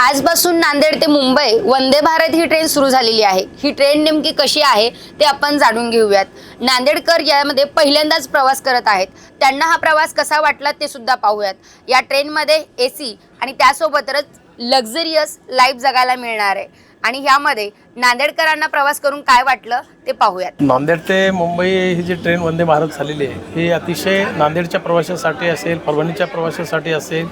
आजपासून नांदेड ते मुंबई वंदे भारत ही ट्रेन सुरू झालेली आहे. ही ट्रेन नेमकी कशी आहे ते आपण जाणून घेऊयात. नांदेडकर यामध्ये पहिल्यांदाच प्रवास करत आहेत. त्यांना हा प्रवास कसा वाटला ते सुद्धा पाहूयात. या ट्रेनमध्ये ए सी आणि त्यासोबतच लक्झरियस लाईफ जगायला मिळणार आहे. आणि ह्यामध्ये नांदेडकरांना प्रवास करून काय वाटलं ते पाहूयात. नांदेड ते मुंबई ही जी ट्रेन वंदे भारत झालेली आहे ही अतिशय नांदेडच्या प्रवाशासाठी असेल परभणीच्या प्रवाशासाठी असेल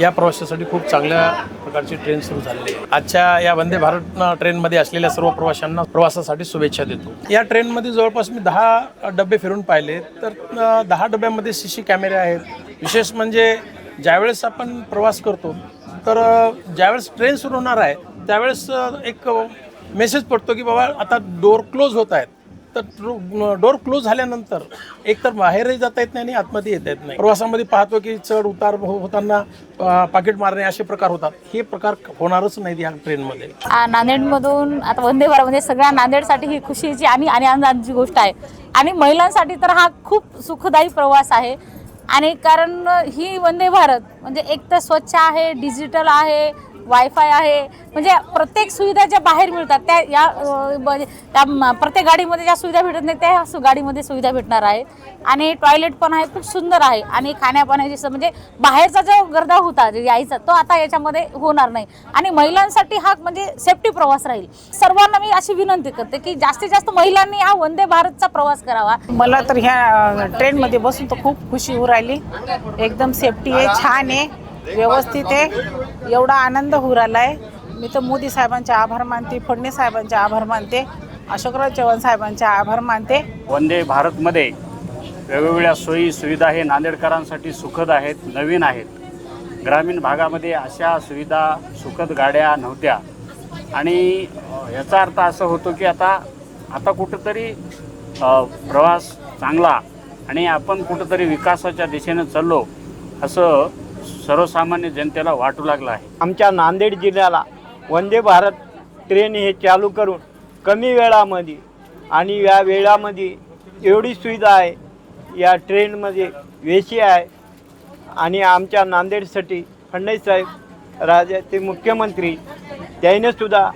या प्रवाशासाठी खूप चांगल्या प्रकारची ट्रेन सुरू झालेली आहे. आजच्या या वंदे भारत ट्रेनमध्ये असलेल्या सर्व प्रवाशांना प्रवासासाठी शुभेच्छा देतो. या ट्रेनमध्ये जवळपास मी दहा डबे फिरून पाहिले. तर दहा डब्यामध्ये सी सी कॅमेरे आहेत. विशेष म्हणजे ज्यावेळेस आपण प्रवास करतो तर ज्यावेळेस ट्रेन सुरू होणार आहे त्यावेळेस एक मेसेज पडतो की बाबा आता डोर क्लोज होत आहेत. तर डोर क्लोज झाल्यानंतर एकतर बाहेरही जाता येत नाही आणि आतमध्ये येता येत नाही. प्रवासामध्ये पाहतो की चढ उतार हो- होताना पाकिट मारणे असे प्रकार होतात. हे प्रकार होणारच नाहीत या ट्रेनमध्ये. नांदेडमधून आता वंदे भारत म्हणजे सगळ्या नांदेडसाठी ही खुशीची आणि आणि आनंदाची गोष्ट आहे. आणि महिलांसाठी तर हा खूप सुखदायी प्रवास आहे. आणि कारण ही वंदे भारत म्हणजे एक तर स्वच्छ आहे डिजिटल आहे वायफाय आहे. म्हणजे प्रत्येक सुविधा ज्या बाहेर मिळतात त्या या म्हणजे त्या प्रत्येक गाडीमध्ये ज्या सुविधा भेटत नाही त्या गाडीमध्ये सुविधा भेटणार आहेत. आणि टॉयलेट पण आहे खूप सुंदर आहे. आणि खाण्यापाण्याची म्हणजे बाहेरचा जो गर्दा होता जे यायचा तो आता याच्यामध्ये होणार नाही. आणि महिलांसाठी हा म्हणजे सेफ्टी प्रवास राहील. सर्वांना मी अशी विनंती करते की जास्तीत जास्त महिलांनी हा वंदे भारतचा प्रवास करावा. मला तर ह्या ट्रेनमध्ये बसून तर खूप खुशी होऊ राहिली. एकदम सेफ्टी आहे छान आहे व्यवस्थित आहे. एवढा आनंद होऊ राहिला आहे मी तर मोदी साहेबांचे आभार मानते फडणवीस साहेबांचे आभार मानते अशोकराव चव्हाण साहेबांचे आभार मानते. वंदे भारतमध्ये वेगवेगळ्या सोयी सुविधा हे नांदेडकरांसाठी सुखद आहेत नवीन आहेत. ग्रामीण भागामध्ये अशा सुविधा सुखद गाड्या नव्हत्या. आणि याचा अर्थ असं होतो की आता आता कुठंतरी प्रवास चांगला आणि आपण कुठंतरी विकासाच्या दिशेनं चाललो असं सर्वसामान्य जनतेला वाटू लागला आहे. आमच्या नांदेड जिल्ह्याला वंदे भारत ट्रेन हे चालू करून कमी वेळामध्ये आणि या वेळामध्ये एवढी सुविधा आहे. या ट्रेनमध्ये वेशी आहे. आणि आमच्या नांदेडसाठी फडणवीस साहेब राज्याचे मुख्यमंत्री त्यानेसुद्धा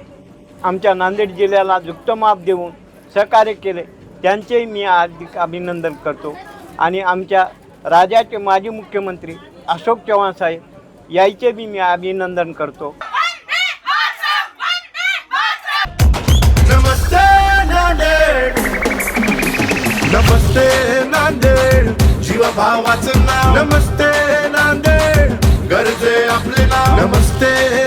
आमच्या नांदेड जिल्ह्याला जुक्त माप देऊन सहकार्य केले. त्यांचेही मी हार्दिक अभिनंदन करतो. आणि आमच्या राज्याचे माजी मुख्यमंत्री अशोक चव्हाण साहेब यायचे बी मी अभिनंदन करतो. नमस्ते नांदेड. नमस्ते नांदेड. जीवा भावाचं नाव. नमस्ते नांदेड. गरजे आपले नाव. नमस्ते